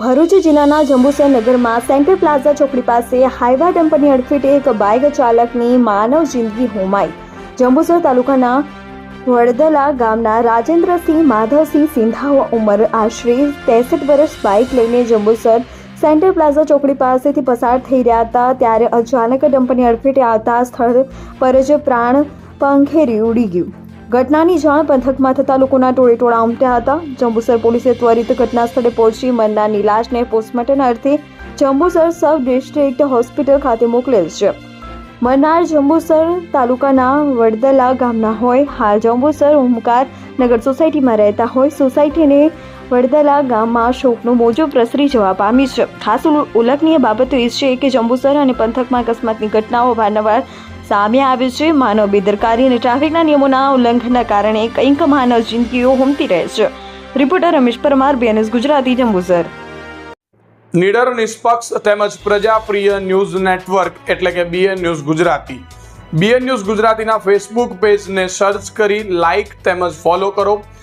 ભરૂચ જિલ્લાના જંબુસર નગરમાં centre plaza ચોકડી પાસે હાઈવા ડમ્પરની અડફેટે એક બાઇક ચાલકની માનવ જિંદગી હોમાઈ. જંબુસર તાલુકાના વડદલા ગામના રાજેન્દ્રસિંહ માધવસિંહ સિંધાઓ ઉંમર આશરે ત્રેસઠ વર્ષ બાઇક લઈને જંબુસર સેન્ટર પ્લાઝા ચોકડી પાસેથી પસાર થઈ રહ્યા હતા ત્યારે અચાનક ડમ્પરની અડફેટે આવતા સ્થળ પર જ પ્રાણ પંખેરી ઉડી ગયું. ઘટનાની જાણ પંથકમાં થતા લોકોના ટોળેટોળા ઉમટ્યા હતા. જંબુસર પોલીસે ત્વરિત ઘટના સ્થળે પહોંચી મરનારની લાશને પોસ્ટમોર્ટમ અર્થે જંબુસર સબ ડિસ્ટ્રિક્ટ હોસ્પિટલ ખાતે મોકલેલ છે. મરનાર જંબુસર તાલુકાના વડદલા ગામના હોય. હાલ જંબુસર ઓમકાર નગર સોસાયટીમાં રહેતા હોય. સોસાયટીને વડદલા ગામમાં શોકનું મોજું પ્રસરી જવા પામી છે. ખાસ ઉલ્લેખનીય બાબત એ છે કે જંબુસર અને પંથકમાં અકસ્માતની ઘટનાઓ વારંવાર સામે આવે છે. માનવ બેદરકારી અને ટ્રાફિકના નિયમોના ઉલ્લંઘનના કારણે કંઈક માનવ જિંદગીઓ હોમતી રહે છે. Reporter Ramesh Parmar BNS Gujarati, Jambusar. નિડર, નિષ્પક્ષ તેમજ પ્રજાપ્રિય ન્યૂઝ નેટવર્ક એટલે કે BN news Gujarati. BN news ગુજરાતીના ફેસબુક પેજને સર્ચ કરી લાઇક તેમજ ફોલો કરો.